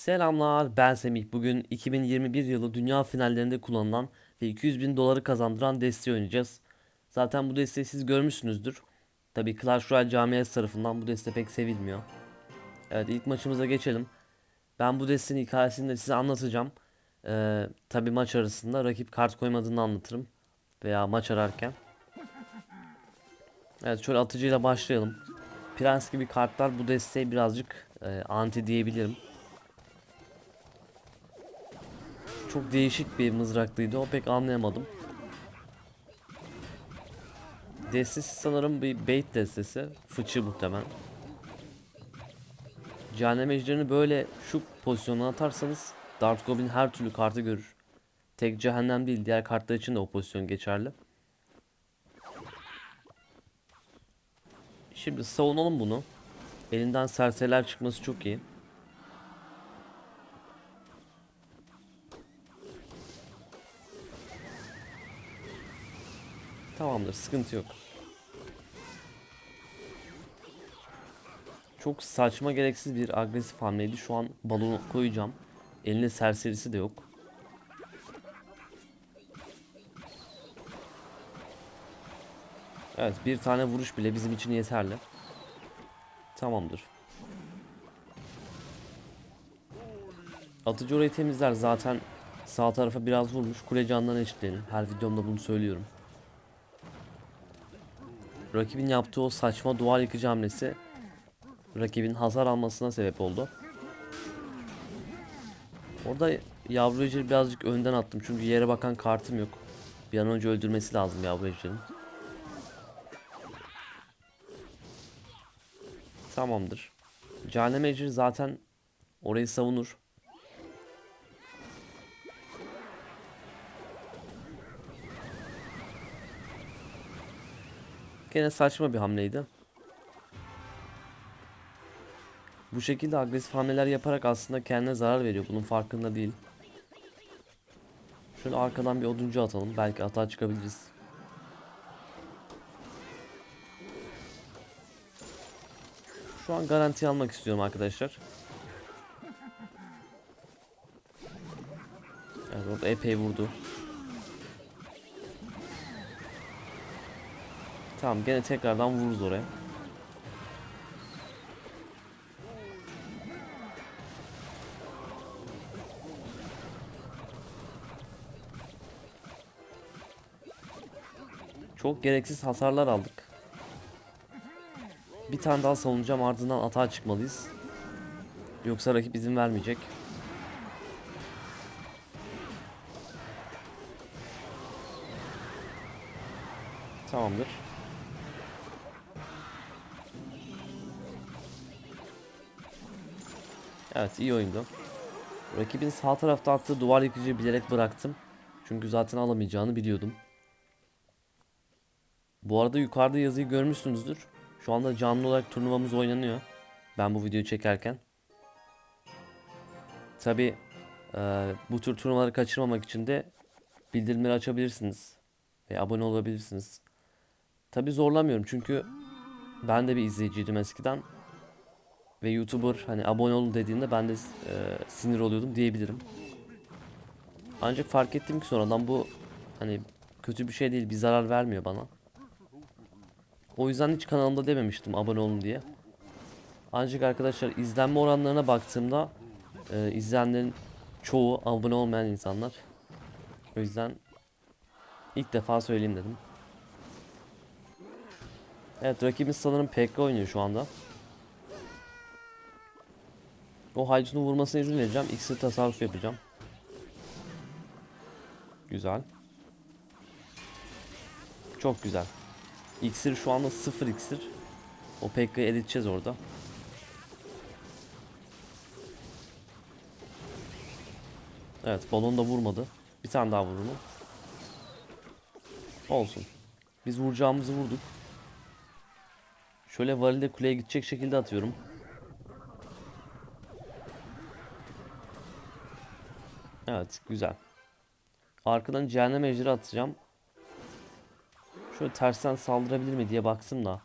Selamlar, ben Semih. Bugün 2021 yılı dünya finallerinde kullanılan ve 200 bin doları kazandıran desteği oynayacağız. Zaten bu desteği siz görmüşsünüzdür. Tabii Clash Royale camiası tarafından bu deste pek sevilmiyor. Evet ilk maçımıza geçelim. Ben bu destenin hikayesini de size anlatacağım. Ee, tabii maç arasında rakip kart koymadığını anlatırım. Veya maç ararken. Evet şöyle atıcıyla başlayalım. Prens gibi kartlar bu desteği birazcık e, anti diyebilirim. Çok değişik bir mızraklıydı. O pek anlayamadım. Destesi sanırım bir bait destesi. Fıçı muhtemelen. Cehennem ejderini böyle şu pozisyona atarsanız Dark Goblin her türlü kartı görür. Tek cehennem değil diğer kartlar için de o pozisyon geçerli. Şimdi savunalım bunu. Elinden serseriler çıkması çok iyi. Tamamdır, sıkıntı yok. Çok saçma gereksiz bir agresif hamleydi. Şu an balonu koyacağım. Elinde serserisi de yok. Evet, bir tane vuruş bile bizim için yeterli. Tamamdır. Atıcı orayı temizler zaten sağ tarafa biraz vurmuş. Kule canından eşitleyelim. Her videomda bunu söylüyorum. Rakibin yaptığı o saçma duvar yıkıcı hamlesi rakibin hasar almasına sebep oldu. Orada yavru ejderi birazcık önden attım çünkü yere bakan kartım yok. Bir an önce öldürmesi lazım yavru ejderin. Tamamdır. Cehennem ejderi zaten orayı savunur. Gene saçma bir hamleydi. Bu şekilde agresif hamleler yaparak aslında kendine zarar veriyor. Bunun farkında değil. Şöyle arkadan bir oduncu atalım. Belki atağa çıkabiliriz. Şu an garanti almak istiyorum arkadaşlar. Evet orada epey vurdu. Tamam gene tekrardan vururuz oraya. Çok gereksiz hasarlar aldık. Bir tane daha savunacağım ardından atağa çıkmalıyız. Yoksa rakip izin vermeyecek. Tamamdır. Evet iyi oyundu. Rakibin sağ tarafta attığı duvar yıkıcıyı bilerek bıraktım. Çünkü zaten alamayacağını biliyordum. Bu arada yukarıda yazıyı görmüşsünüzdür. Şu anda canlı olarak turnuvamız oynanıyor. Ben bu videoyu çekerken. Tabi e, bu tür turnuvaları kaçırmamak için de bildirimleri açabilirsiniz. Ve abone olabilirsiniz. Tabi zorlamıyorum çünkü ben de bir izleyiciydim eskiden. Ve YouTuber hani abone olun dediğinde ben de e, sinir oluyordum diyebilirim. Ancak fark ettim ki sonradan bu hani kötü bir şey değil bir zarar vermiyor bana. O yüzden hiç kanalımda dememiştim abone olun diye. Ancak arkadaşlar izlenme oranlarına baktığımda e, izleyenlerin çoğu abone olmayan insanlar. O yüzden ilk defa söyleyeyim dedim. Evet rakibimiz sanırım PK oynuyor şu anda. O haydutun vurmasına izin vereceğim. İksir tasarruf yapacağım. Güzel. Çok güzel. İksir şu anda sıfır iksir. O Pekka'yı eriteceğiz orada. Evet balon da vurmadı. Bir tane daha vurur mu? Olsun. Biz vuracağımızı vurduk. Şöyle varilde kuleye gidecek şekilde atıyorum. Evet güzel. Arkadan cehennem ejderi atacağım. Şöyle tersten saldırabilir mi diye baksın da.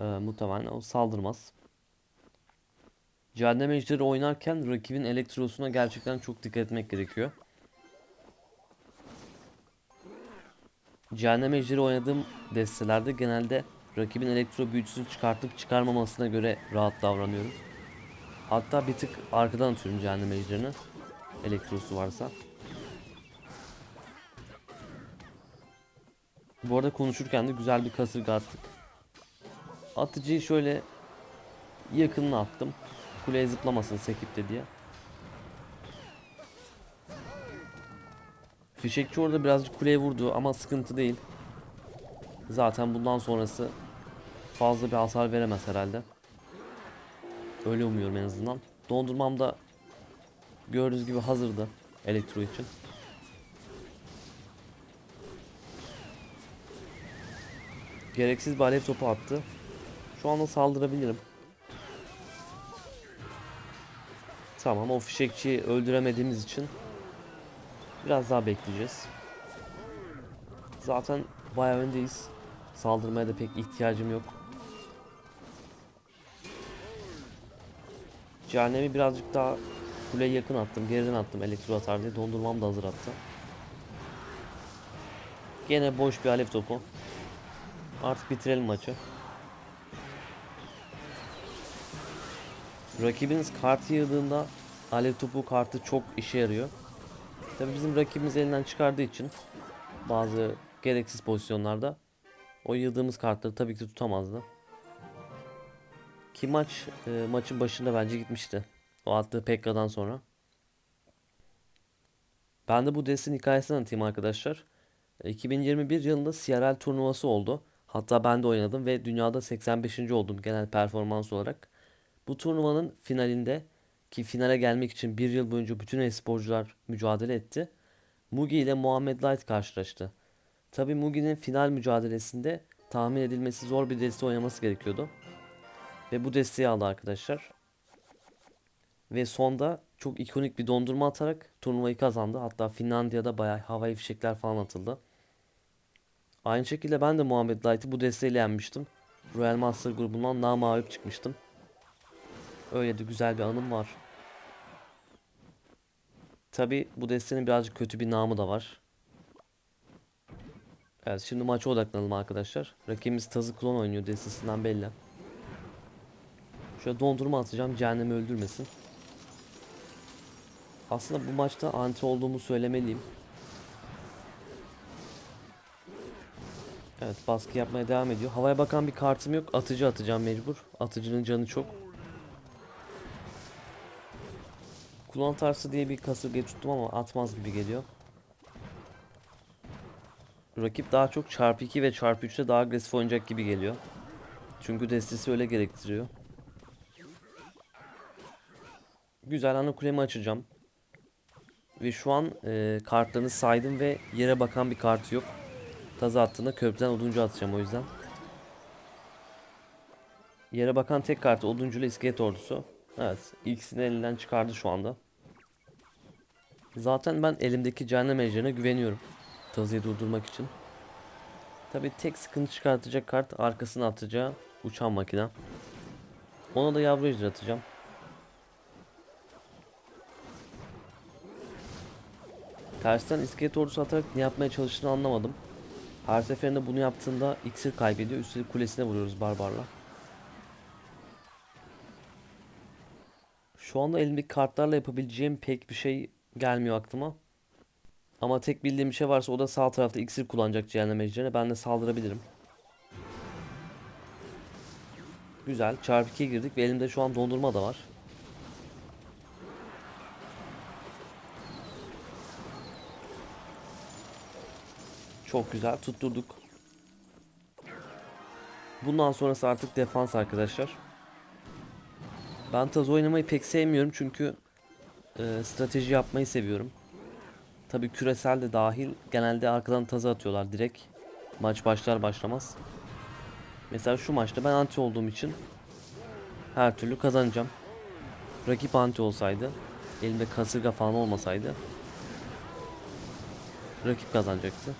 Ee, muhtemelen o saldırmaz. Cehennem Ejderi oynarken rakibin elektrosuna gerçekten çok dikkat etmek gerekiyor. Cehennem Ejderi oynadığım destelerde genelde rakibin elektro büyücüsünü çıkartıp çıkarmamasına göre rahat davranıyorum. Hatta bir tık arkadan atıyorum Cehennem Ejderini. Elektrosu varsa. Bu arada konuşurken de güzel bir kasırga attık. Atıcıyı şöyle yakınına attım. Kuleye zıplamasın Sekip'te diye. Fişekçi orada birazcık kuleye vurdu ama sıkıntı değil. Zaten bundan sonrası fazla bir hasar veremez herhalde. Öyle umuyorum en azından. Dondurmam da gördüğünüz gibi hazırdı elektro için. Gereksiz bir alev topu attı. Şu anda saldırabilirim. Tamam o fişekçiyi öldüremediğimiz için biraz daha bekleyeceğiz. Zaten bayağı öndeyiz. Saldırmaya da pek ihtiyacım yok. Cehennemi birazcık daha kuleye yakın attım. Geriden attım elektro atar diye. Dondurmam da hazır attı. Gene boş bir alev topu. Artık bitirelim maçı. Rakibiniz kartı yığdığında alev topu kartı çok işe yarıyor. Tabi bizim rakibimiz elinden çıkardığı için bazı gereksiz pozisyonlarda o yığdığımız kartları tabii ki tutamazdı. Ki maç e, maçın başında bence gitmişti. O attığı Pekka'dan sonra. Ben de bu destin hikayesini anlatayım arkadaşlar. E, 2021 yılında CRL turnuvası oldu. Hatta ben de oynadım ve dünyada 85. oldum genel performans olarak. Bu turnuvanın finalinde ki finale gelmek için bir yıl boyunca bütün e-sporcular mücadele etti. Mugi ile Muhammed Light karşılaştı. Tabi Mugi'nin final mücadelesinde tahmin edilmesi zor bir deste oynaması gerekiyordu. Ve bu desteği aldı arkadaşlar. Ve sonda çok ikonik bir dondurma atarak turnuvayı kazandı. Hatta Finlandiya'da bayağı havai fişekler falan atıldı. Aynı şekilde ben de Muhammed Light'ı bu desteğiyle yenmiştim. Royal Master grubundan namağlup çıkmıştım. Öyle de güzel bir anım var. Tabi bu destenin birazcık kötü bir namı da var. Evet şimdi maça odaklanalım arkadaşlar. Rakibimiz Tazı Klon oynuyor destesinden belli. Şöyle dondurma atacağım cehennemi öldürmesin. Aslında bu maçta anti olduğumu söylemeliyim. Evet baskı yapmaya devam ediyor. Havaya bakan bir kartım yok. Atıcı atacağım mecbur. Atıcının canı çok. Kullan tarsı diye bir kasırgayı tuttum ama atmaz gibi geliyor. Rakip daha çok çarpı 2 ve çarpı 3'te daha agresif oynayacak gibi geliyor. Çünkü destesi öyle gerektiriyor. Güzel ana kulemi açacağım. Ve şu an e, kartlarını saydım ve yere bakan bir kart yok. Tazı attığında köprüden oduncu atacağım o yüzden. Yere bakan tek kartı oduncu ile iskelet ordusu. Evet ikisini elinden çıkardı şu anda. Zaten ben elimdeki cehennem ejderine güveniyorum. Tazıyı durdurmak için. Tabi tek sıkıntı çıkartacak kart arkasına atacağı uçan makine. Ona da yavru ejder atacağım. Tersten iskelet ordusu atarak ne yapmaya çalıştığını anlamadım. Her seferinde bunu yaptığında iksir kaybediyor. Üstelik kulesine vuruyoruz barbarla. Şu anda elimdeki kartlarla yapabileceğim pek bir şey gelmiyor aklıma. Ama tek bildiğim bir şey varsa o da sağ tarafta iksir kullanacak cehennem ejderine. Ben de saldırabilirim. Güzel. Çarpı 2'ye girdik ve elimde şu an dondurma da var. Çok güzel tutturduk. Bundan sonrası artık defans arkadaşlar. Ben taz oynamayı pek sevmiyorum çünkü e, strateji yapmayı seviyorum. Tabi küresel de dahil genelde arkadan tazı atıyorlar direkt. Maç başlar başlamaz. Mesela şu maçta ben anti olduğum için her türlü kazanacağım. Rakip anti olsaydı, elimde kasırga falan olmasaydı rakip kazanacaktı.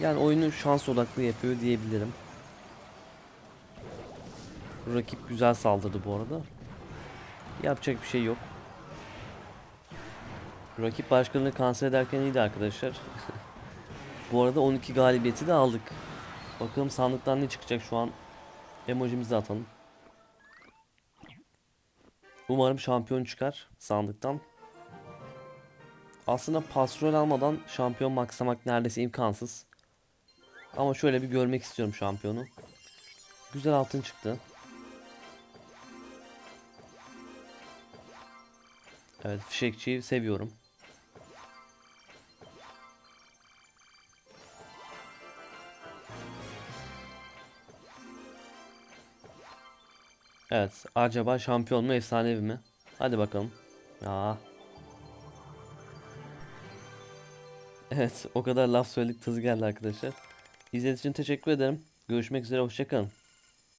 Yani oyunu şans odaklı yapıyor diyebilirim. Rakip güzel saldırdı bu arada. Yapacak bir şey yok. Rakip başkanını kanser ederken iyiydi arkadaşlar. Bu arada 12 galibiyeti de aldık. Bakalım sandıktan ne çıkacak şu an. Emojimizi atalım. Umarım şampiyon çıkar sandıktan. Aslında pastrol almadan şampiyon maksamak neredeyse imkansız. Ama şöyle bir görmek istiyorum şampiyonu. Güzel altın çıktı. Evet fişekçiyi seviyorum. Evet acaba şampiyon mu efsanevi mi? Hadi bakalım. Aa. Evet o kadar laf söyledik tızı geldi arkadaşlar. İzlediğiniz için teşekkür ederim. Görüşmek üzere hoşçakalın.